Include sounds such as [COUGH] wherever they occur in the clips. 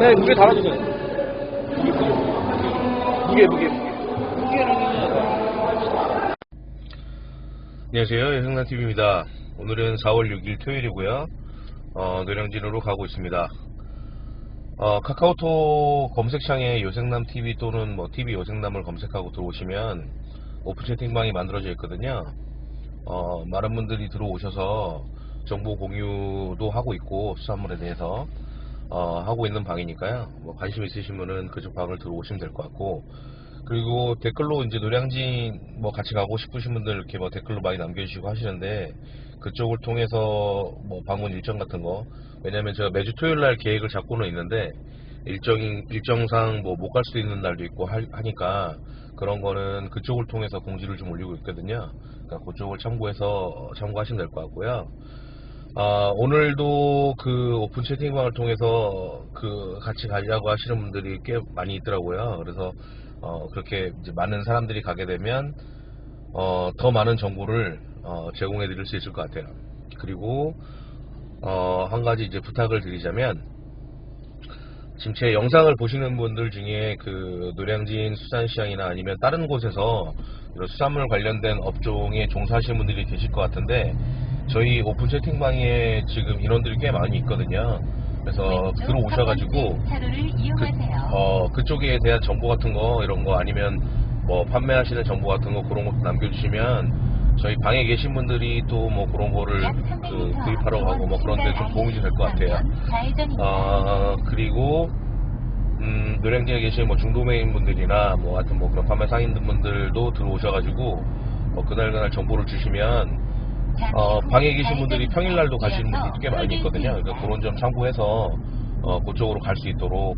네, 무게 달아주세요. 무게, 무게, 무게. 안녕하세요. 여성남TV입니다. 오늘은 4월 6일 토요일이고요. 어, 노량진으로 가고 있습니다. 어, 카카오톡 검색창에 요생남TV 또는 뭐 TV 요생남을 검색하고 들어오시면 오픈 채팅방이 만들어져 있거든요. 어, 많은 분들이 들어오셔서 정보 공유도 하고 있고 수산물에 대해서 어, 하고 있는 방이니까요. 뭐 관심 있으신 분은 그쪽 방을 들어오시면 될 것 같고 그리고 댓글로 이제 노량진 뭐 같이 가고 싶으신 분들 이렇게 뭐 댓글로 많이 남겨주시고 하시는데 그쪽을 통해서 뭐 방문 일정 같은 거 왜냐면 제가 매주 토요일 날 계획을 잡고는 있는데 일정이 일정상 뭐 못 갈 수도 있는 날도 있고 하, 하니까 그런 거는 그쪽을 통해서 공지를 좀 올리고 있거든요. 그러니까 그쪽을 참고해서 참고하시면 될 것 같고요. 아, 오늘도 그 오픈 채팅방을 통해서 그 같이 가려고 하시는 분들이 꽤 많이 있더라고요. 그래서 어, 그렇게 많은 사람들이 가게 되면 어, 더 많은 정보를 어, 제공해 드릴 수 있을 것 같아요. 그리고 어, 한 가지 이제 부탁을 드리자면 지금 제 영상을 보시는 분들 중에 그 노량진 수산시장이나 아니면 다른 곳에서 수산물 관련된 업종에 종사하시는 분들이 계실 것 같은데 저희 오픈 채팅방에 지금 인원들이 꽤 많이 있거든요. 그래서 들어오셔가지고 이용하세요. 어, 그쪽에 대한 정보 같은 거 이런 거 아니면 뭐 판매하시는 정보 같은 거 그런 거 남겨주시면 저희 방에 계신 분들이 또 뭐 그런 거를 약그 300m 구입하러 가고 뭐 그런 데 좀 도움이 될 것 같아요. 아 그리고 음, 노량진에 계신 뭐 중도메인 분들이나 뭐 하여튼 뭐 그런 판매 상인들 분들도 들어오셔가지고 뭐 그날 그날 정보를 주시면 어, 방에 계신 분들이 평일날도 가시는 분들이 꽤 많이 있거든요. 그러니까 그런 점 참고해서 어, 그쪽으로 갈 수 있도록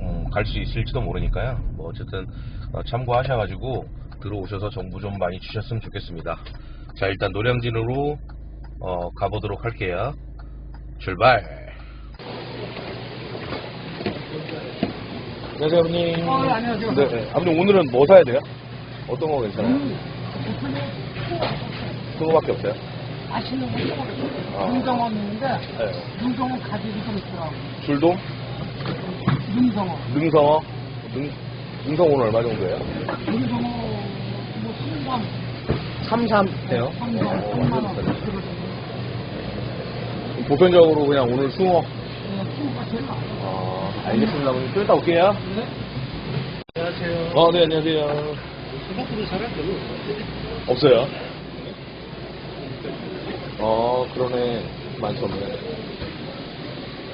음, 갈수 있을지도 모르니까요. 뭐 어쨌든 어, 참고하셔가지고 들어오셔서 정보 좀 많이 주셨으면 좋겠습니다. 자 일단 노량진으로 어, 가보도록 할게요. 출발. 안녕하세요, 아버님. 어, 네, 안녕하세요. 네, 네. 아버님 오늘은 뭐 사야 돼요? 어떤 거 괜찮아요? 음, 그거밖에 없어요? 맛있는 거 먹어요. 아. 눈성어 있는데, 네. 눈성어 가격이 좀 있더라고. 줄돔, 눈성어. 능성어, 능, 능성 오늘 얼마 정도예요? 눈성어, 뭐, 순감, 33 해요? 삼감, 어, 3만원. 완전 보편적으로 그냥 오늘 숭어. 네, 순가 제일 나아요. 아, 알겠습니다. 그럼 좀 이따 올게요. 네. 안녕하세요. 어, 네, 안녕하세요. 생각보다 사람 별로 없어요. 없어요? 어, 그러네. 많지 없네.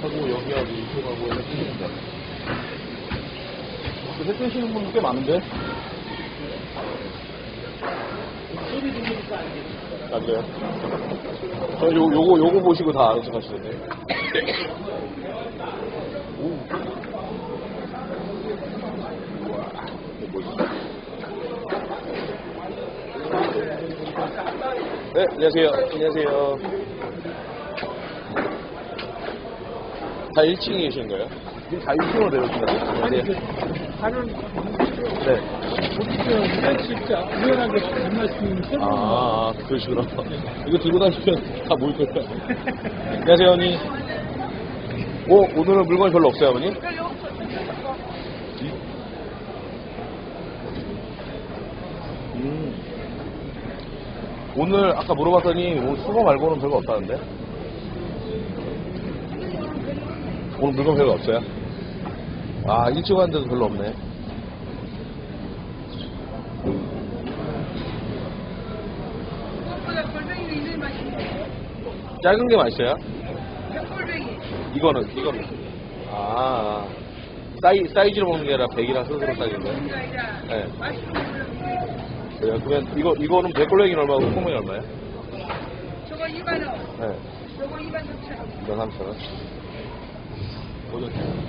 하고 여기하고 이쪽하고 해서 뜨는데. 회 뜨시는 분들 꽤 많은데? 맞아요. 저 요, 요거, 요거 보시고 다 알아서 가시던데. 오. 우와, 이거 뭐지? 네, 안녕하세요. 안녕하세요. 다 1층에 계신 거예요? 다 1층으로 내려오시나요? 안녕하세요. 네. 우리는 진짜 우연하게 정말 지금 새로운 아, 그러시구나. 이거 들고 다니면 다 모일 거예요. [LAUGHS] 안녕하세요, 언니. 오, 오늘은 물건이 별로 없어요, 아버님? 음. 오늘 아까 물어봤더니 오늘 수거 말고는 별거 없다는데? 오늘 물건 별로 없어요? 아, 일찍 왔는데도 별로 없네. 작은 게 맛있어요? 이거는, 이거는. 아, 사이, 사이즈로 먹는 게 아니라 100이랑 스스로 사이즈인데? 네. 그래요? 그러면 이거, 이거는 백골랭이는 얼마고 콩콩이 얼마예요? 저거 2만원, 네. 저거 2만 3천원. 2만 3천원.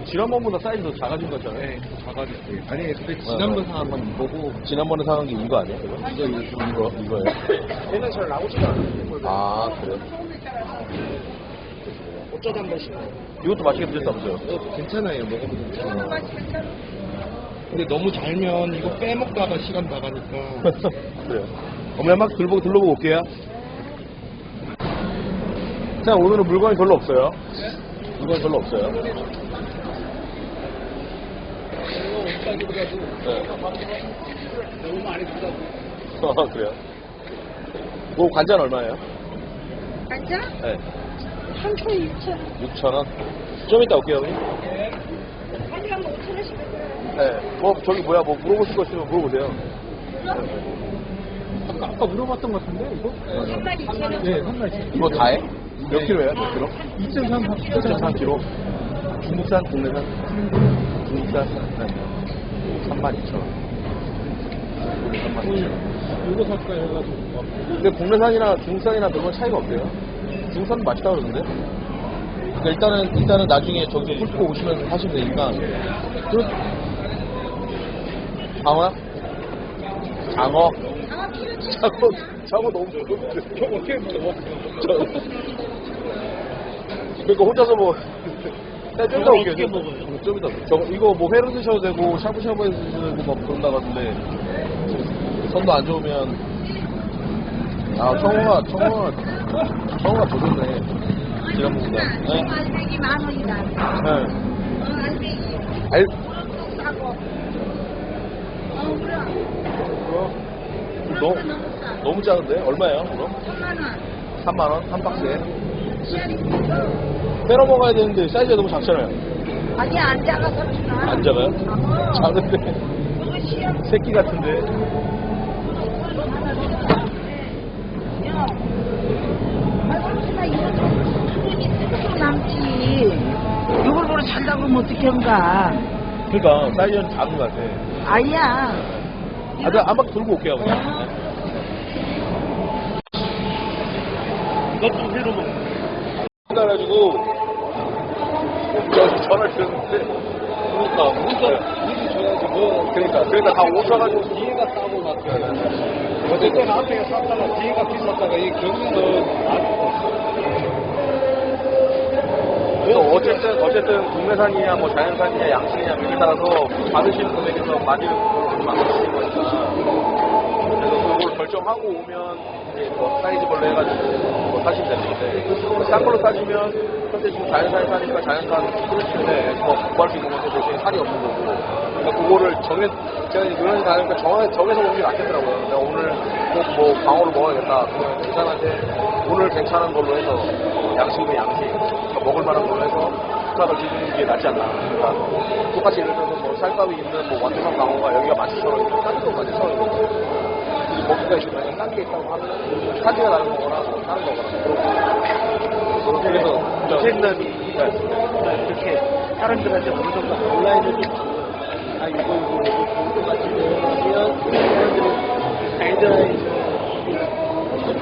지난번보다 사이즈 더 작아진 것 같잖아요. 네, 작아졌어요. 아니, 근데 지난번 상한 건 이거고, 지난번에 사간 게 이거 아니에요? 이거? 이거, 이거, 이거, 이거예요? 얘는 잘 나오지가 않아요. 아, 그래요? 어쩌다 한 번씩. 이것도 맛있게 드셨다면서요? 어, 괜찮아요. 먹어도 저거 괜찮아요. 맛이 괜찮아. 근데 너무 잘면 이거 빼먹다가 시간 나가니까. [LAUGHS] 그래요. 어머니 한번 둘보고 둘러보고 올게요. 자, 오늘은 물건이 별로 없어요. 물건이 별로 없어요. 네. 너무 많이 비싸고. 아, 그래요? 뭐 관자는 얼마예요? 간장? 네. 한 통에 6천 원. 6,000원? 좀 이따 올게요, 형님. 한 gram 5천 원씩 받아요. 네. 뭐, 저기 뭐야, 뭐 물어보실 거 있으면 물어보세요. 아까, 아까 물어봤던 것 같은데, 이거? 한 마리 2천 원. 네, 한 마리. 이거 다 해? 몇 킬로예요? 몇 킬로? 2.3, 2.3 킬로. 중국산, 국내산? 중국산? 네. 32,000원. 32,000원. 이거 살까 해가지고. 근데 국내산이나 중국산이나 별로 차이가 없대요. 중국산도 맛있다 그러는데. 그러니까 일단은 일단은 나중에 저기 훑고 오시면 하시면 되니까. 그 장어? 장어? 아, 키로치. 장어 장어 너무 좋은데. 저거 어떻게 먹어? 그러니까 혼자서 뭐. 네, 좀 이따 올게요. 어떻게. 먹어요? 좀 이따. 저 이거 뭐 회로 드셔도 되고 샤브샤브 해서 드셔도 되고 막 그런다 같은데 선도 안 좋으면 아 청어가 청어가 청어가 더 좋네. 제가 먹는다. 네. 알배기 만 원이다. 네. 어, 알배기. 알 싸고. 어, 그럼. 너무 너무 작은데 얼마예요? 그럼? 3만 원. 3만 원 한 박스에. 씨알이 빼러 먹어야 되는데 사이즈가 너무 작잖아요. 아니, 안 작아서 주나? 안 작아요? 어. 작은데 그거. 새끼 같은데. 야. 아이고, 나 이거 좀 힘이 쑥쑥 남지. 이걸 보러 잘 잡으면 어떻게 한가. 그러니까 사이즈는 작은 것 같아. 아니야. 아, 내가 한박 들고 올게요. 그냥. 이것도 회로 먹어. 그래가지고 저 전화를 드렸는데 그러니까, 미리 줘야지, 뭐. 그러니까 그러니까 다 오셔가지고 뒤에가 싸고 돼. 어쨌든 앞에 샀다가 뒤에가 비쌌다가 이 경기는 그래서 어쨌든 어쨌든 국내산이냐 뭐 자연산이냐 양식이냐 여기 따라서 받으시는 금액에서 많이를 그래서 그걸 결정하고 오면 이제 뭐 사이즈별로 해가지고 뭐 사시면 되는데 싼 걸로 따지면 현재 지금 자연산이 사니까 자연산 프로틴에 뭐 구할 수 있는 건데 대신에 살이 없는 거고. 그러니까 그거를 정해 제가 노련이 다니까 정해, 정해서 먹는 게 낫겠더라고요. 내가 오늘 꼭뭐 광어를 먹어야겠다. 그러면 의사한테 오늘 괜찮은 걸로 해서 양식이면 양식 그러니까 먹을 만한 걸로 해서 부탁을 드리는 게 낫지 않나. 그러니까 똑같이 예를 들어서 뭐 쌀밥이 있는 뭐 완두산 광어가 여기가 17,000원이고 딴 데가 17,000원이고 먹기가 있으면 딴게 있다고 하면 사지가 나는 거거나 뭐 다른 거거나 그렇게 그래서 생남이 이렇게 사람들한테 어느 정도 온라인을 좀 아, 이거, 이거, 이거, 좋을 것 같은데, 하면 사람들이 가이드라인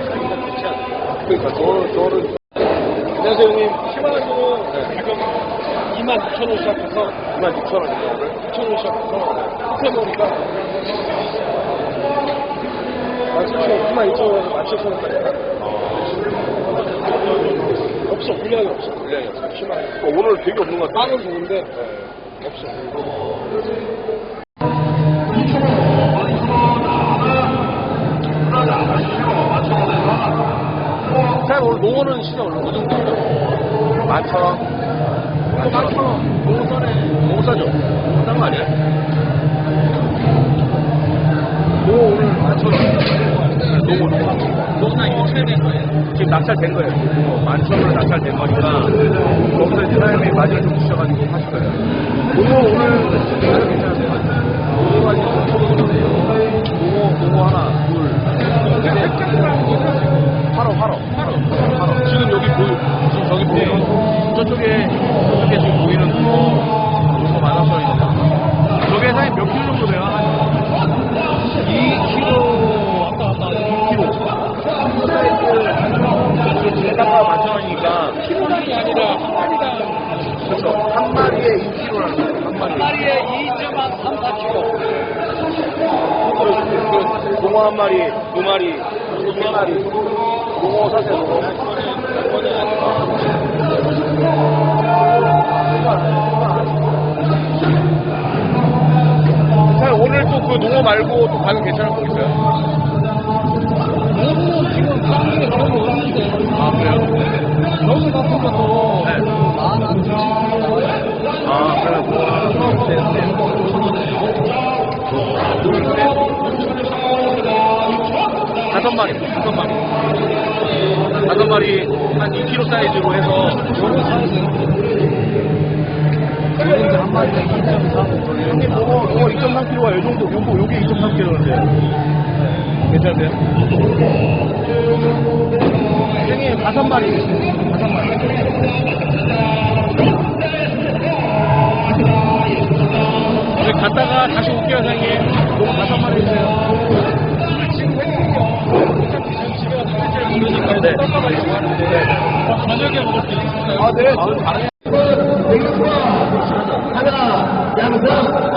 하기가 좋지 않을까. 그러니까 저는 저는 안녕하세요, 형님. 10만원으로 가격 2만 9천 원 시작해서 26,000원이에요 오늘 9천 원 시작해서 kup해놓으니까 맞춤 2만 2천 원에서 1 7천 원까지 없어, 물량이 없어. 물량이. 10만 원. 어, 오늘 되게 없는 것 같아요 빵은 좋은데, 없어. 사장님 오늘 농어는 시장 얼마 그 정도? 만천 원? 만천원? 너무 싸네. 너무 싸죠? 싼거 아니에요? 농어 오늘 만천원. 농어, 농어. 농어나 이거 체된 거예요? 지금 낙찰된 거예요. 만천원 낙찰된 거니까 거기서 이제 사장님이 마진을 좀 주셔가지고 하실 거예요. 농어 오늘 가격 괜찮으세요? 농어가 지금 5천원인데요. 농어, 농어 하나, 둘. 화로, 화로, 화로, 화로. 지금 여기 보이, 지금 저기 저쪽에, 저쪽에 한 마리에. 마리에 2.3, 4kg. 그, 농어 한 마리, 두 마리, 세 마리. 농어 사세요, 오늘 또 그 농어 말고 또 가격 괜찮은 거 있어요? 너무 지금 쌍둥이 너무 없는데. 아 그래요? 여기 같은 것도 네. 아 그래요? 마리, 다섯 마리. 다섯 마리 한 2kg 사이즈로 해서 한 마리에 2.3. 형님, 요거, 요거 2.3kg가 요 정도, 요거, 요게 2.3kg인데. 괜찮으세요? 형님, 다섯 마리. 다섯 마리. 갔다가 다시 올게요, 사장님. 요거 다섯 마리 주세요. 모르니까 네. 저녁에 먹을 수 있을까요? 아, 네. 저는. 하나, 양성,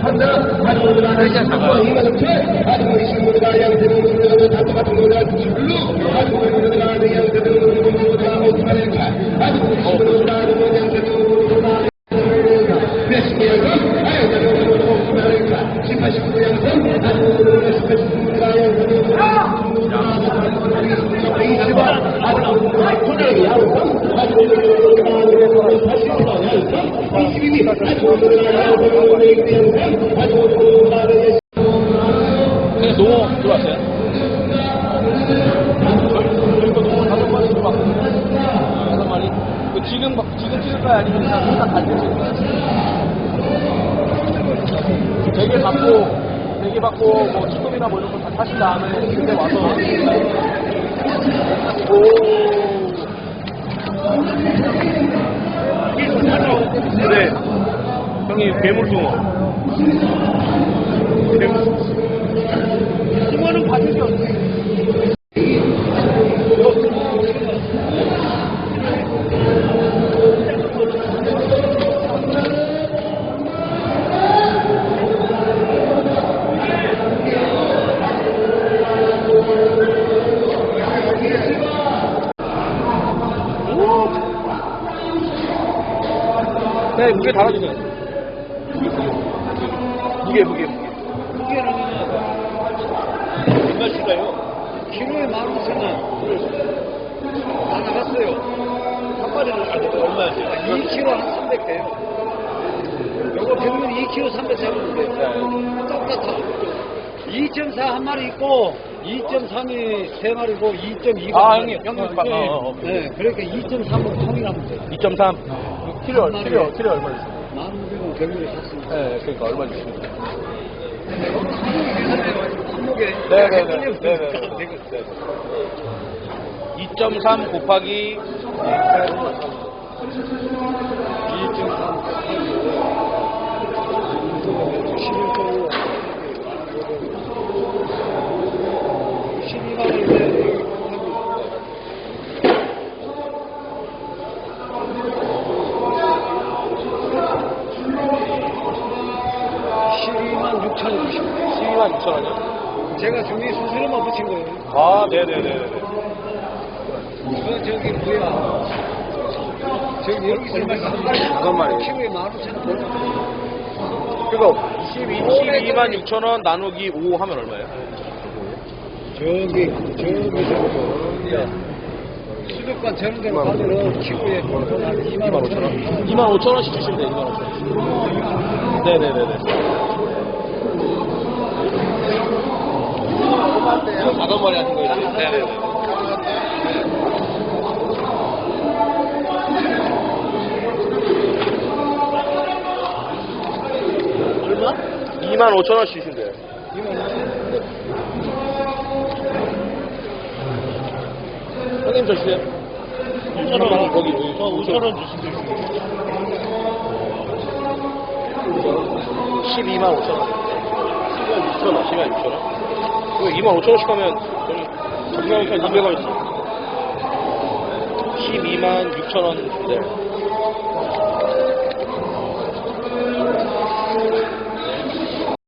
판다 외부다니 시부노다 이마삭제 아주 이시부노다 양세부노다 다토가토노다 주출 그냥 농어 들어왔어요? 저희도 농어 다섯 마리 들어왔거든요. 다섯 마리. 그 지금, 지금 찍을까요? 아니면 그냥 일단 갈때 찍을까요? 대게 받고, 대게 받고, 뭐, 쭈꾸미나 뭐 이런 거 다 타신 다음에 그때 와서. 오. 네. 형님 괴물숭어. 무게 달아주세요. 무게, 무게, 무게. 무게는 얼마씩가요? 키로에 만 오천 원. 다 나갔어요. 한 마리는 아직 얼마였어요? 2kg 한 300 돼요. 요거 평균 2kg 300 잡는데 똑같아. 2.4 한 마리 있고 2.3이 세 마리고 2.2가 아, 형님, 형님, 아, 어, 어, 네, 그러니까 2.3으로 통일하면 돼. 2.3. 키로, 키로, 키로 얼마 주세요? 만 500원 경유를 샀습니다. 네, 그러니까 얼마 주세요? 한목에 네네 네. 네네. 2.3 곱하기 12만 원인데 제가 중에 수수료만 붙인 거예요. 아, 네네네. 그 저기 뭐야 저기 여기서 한 마리 다섯 마리. 키로에 만 오천 원 그거 22, 22만 6천 원 나누기 5 하면 얼마예요? 저기 저기서 수족관 저런 데로 가면은 키로에 보통 한 2만 5천 원 2만 5천 원씩 주시면 돼요, 2만 5천 원. 네네네네. 다섯 마리 하신 거예요? 네네네. 2만 5천 원씩 주신대요. 형님 저 주세요. 5천 원 거기 저 5천 원 주시면 12만 5천 원. 12만 6천 원, 12만 6천 원. 이거 2만 5천 원씩 하면 저기 정명선 200원 있어. 12만 6천 원. 네.